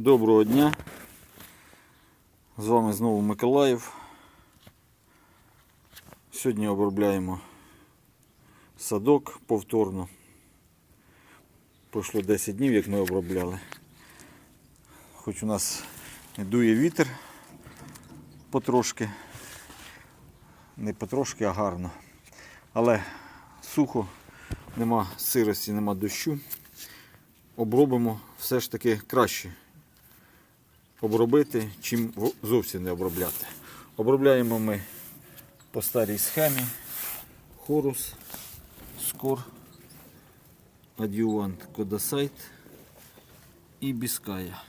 Доброго дня. З вами знову Миколаїв. Сьогодні обробляємо садок повторно. Пройшло 10 днів, як ми обробляли. Хоч у нас дує вітер потрошки. Не потрошки, а гарно. Але сухо, нема сирості, нема дощу. Обробимо все ж таки краще обробити, чим зовсім не обробляти. Обробляємо ми по старій схемі хорус, скор, адювант, кодасайт і біская.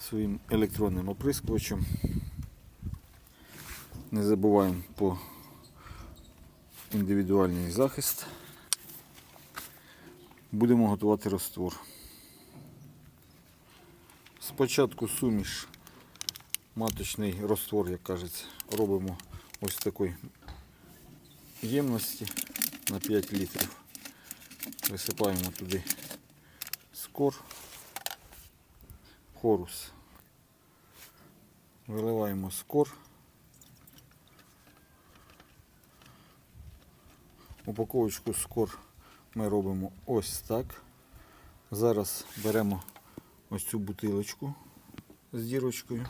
Своїм електронним оприскувачем. Не забуваємо по індивідуальний захист. Будемо готувати раствор. Спочатку суміш, маточний раствор, як кажеться, робимо ось такої ємності на 5 літрів. Висипаємо туди скор, хорус. Виливаємо скор. Упаковочку скор ми робимо ось так. Зараз беремо ось цю бутилочку з дірочкою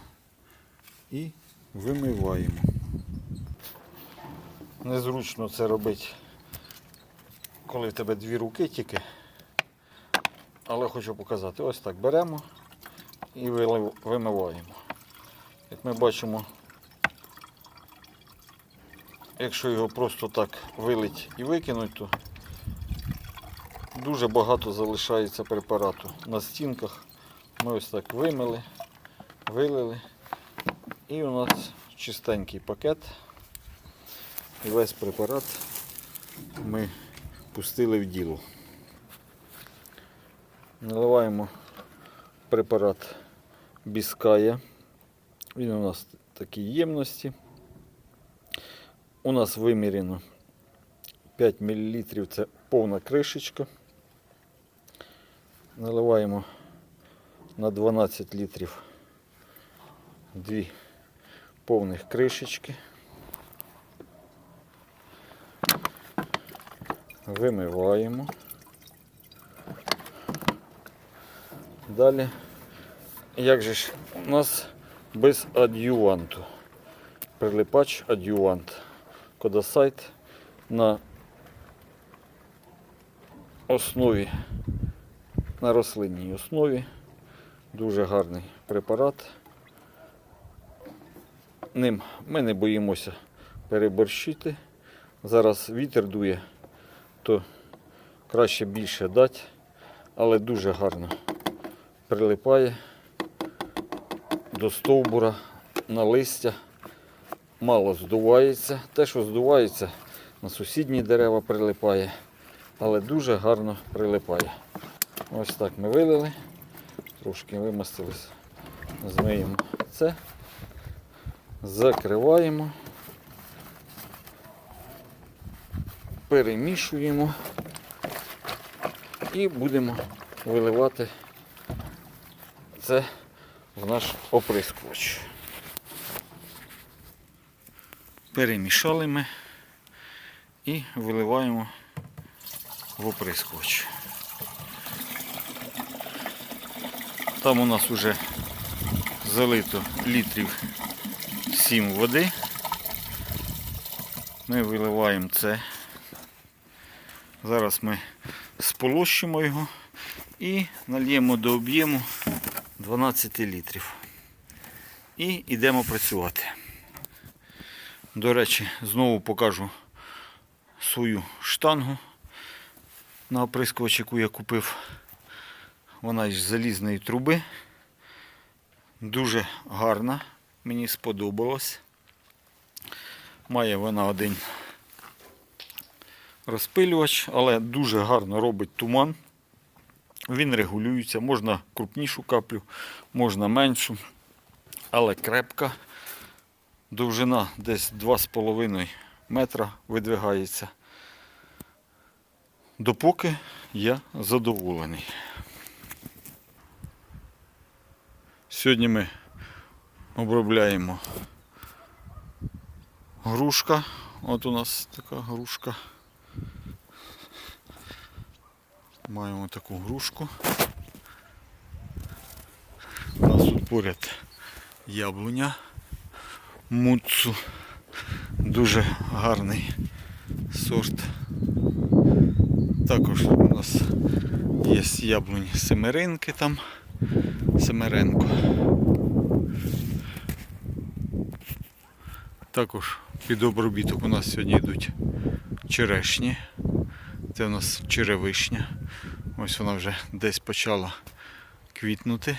і вимиваємо. Незручно це робити, коли в тебе дві руки тільки. Але хочу показати. Ось так беремо і вимиваємо. Як ми бачимо, якщо його просто так вилить і викинуть, то дуже багато залишається препарату на стінках. Ми ось так вимили, вилили. І у нас чистенький пакет. І весь препарат ми пустили в діло. Наливаємо препарат Біская. Він у нас такі ємності. У нас вимірено 5 мл це повна кришечка. Наливаємо на 12 літрів дві повних кришечки. Вимиваємо. Далі, як же ж у нас без ад'юванту. Прилипач ад'ювант. Кодасайт на основі, на рослинній основі. Дуже гарний препарат. Ним ми не боїмося переборщити. Зараз вітер дує, то краще більше дати, але дуже гарно прилипає до стовбура на листя. Мало здувається. Те, що здувається, на сусідні дерева прилипає, але дуже гарно прилипає. Ось так ми вилили, трошки вимастились, змиємо це, закриваємо, перемішуємо і будемо виливати це в наш оприскувач. Перемішали ми і виливаємо в оприскувач. Там у нас вже залито літрів 7 води. Ми виливаємо це. Зараз ми сполощимо його і нальємо до об'єму 12 літрів. І йдемо працювати. До речі, знову покажу свою штангу на оприскувач, яку я купив. Вона із залізної труби. Дуже гарна, мені сподобалось. Має вона один розпилювач, але дуже гарно робить туман. Він регулюється, можна крупнішу каплю, можна меншу, але крепка. Довжина десь 2,5 метра видвигається. Допоки я задоволений. Сьогодні ми обробляємо грушка. От у нас така грушка. Маємо таку грушку. У нас тут поряд яблуня муцу. Дуже гарний сорт. Також у нас є яблуні семеринки там. Семеренко. Також під обробіток у нас сьогодні йдуть черешні. Це у нас черевишня. Ось вона вже десь почала квітнути.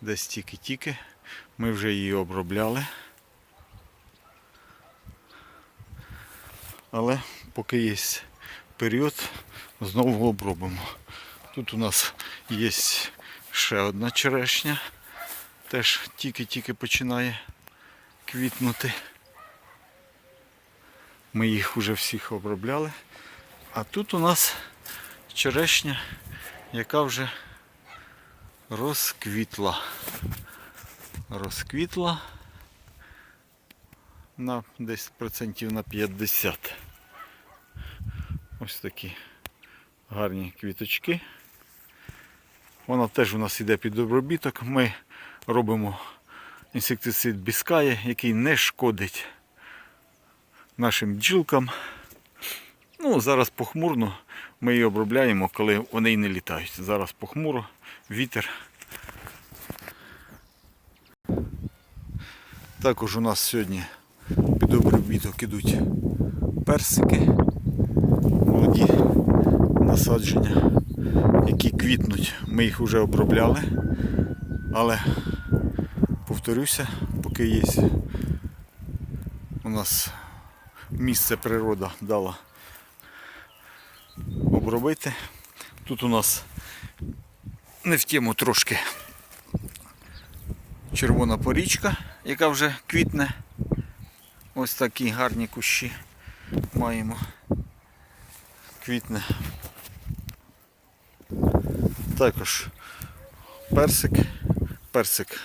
Десь тільки-тільки. Ми вже її обробляли. Але поки є період, знову обробимо. Тут у нас є ще одна черешня. Теж тільки-тільки починає квітнути. Ми їх вже всіх обробляли. А тут у нас черешня, яка вже розквітла. Розквітла на десь процентів на 50. Ось такі гарні квіточки. Вона теж у нас йде під обробіток. Ми робимо інсектицид біскає, який не шкодить нашим бджілкам. Ну, зараз похмурно ми її обробляємо, коли вони й не літають. Зараз похмуро, вітер. Також у нас сьогодні під обробіток ідуть персики, молоді насадження, які квітнуть. Ми їх вже обробляли, але повторюся, поки є у нас місце природа дала обробити. Тут у нас не в тему трошки червона порічка, яка вже квітне. Ось такі гарні кущі маємо. Квітне. Також персик. Персик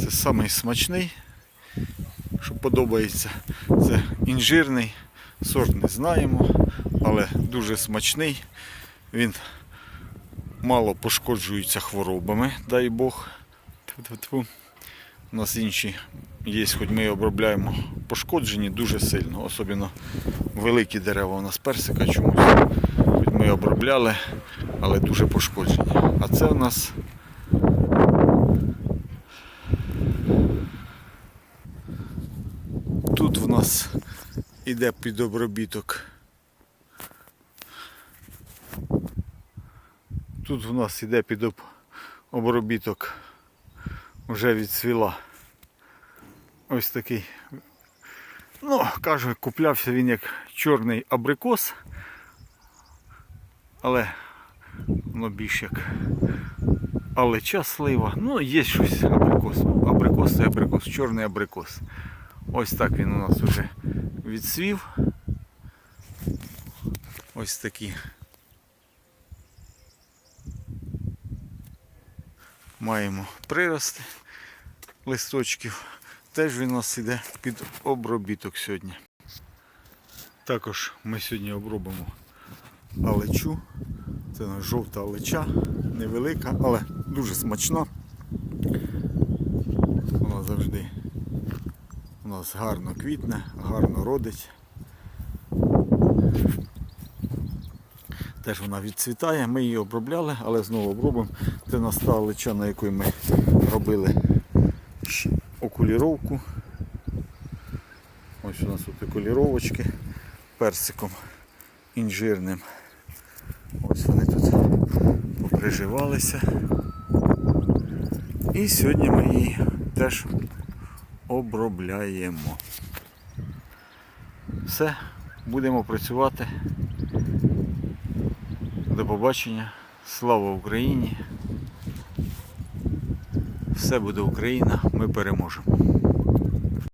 це самий смачний, що подобається. Це інжирний, сорт не знаємо, але дуже смачний. Він мало пошкоджується хворобами, дай Бог. Тьфу-тьфу-тьфу. У нас інші є, хоч ми обробляємо пошкоджені дуже сильно, особливо великі дерева у нас персика чомусь. Хоч ми обробляли, але дуже пошкоджені. А це у нас тут в нас іде під обробіток. Тут в нас іде під обробіток вже відсвіла. Ось такий. Ну, кажу, куплявся він як чорний абрикос, але воно більш як алеча слива. Ну, є щось абрикос. Абрикос це абрикос, чорний абрикос. Ось так він у нас вже відсвів. Ось такі. Маємо прирости листочків. Теж він у нас іде під обробіток сьогодні. Також ми сьогодні обробимо алечу. Це жовта алеча, невелика, але дуже смачна. Вона завжди у нас гарно квітне, гарно родить. Теж вона відцвітає, ми її обробляли, але знову обробимо. Це у нас алеча, на якої ми робили окуліровку. Ось у нас тут окуліровочки персиком інжирним. Ось вони тут поприживалися. І сьогодні ми її теж обробляємо. Все, будемо працювати. До побачення. Слава Україні! Все буде Україна, ми переможемо.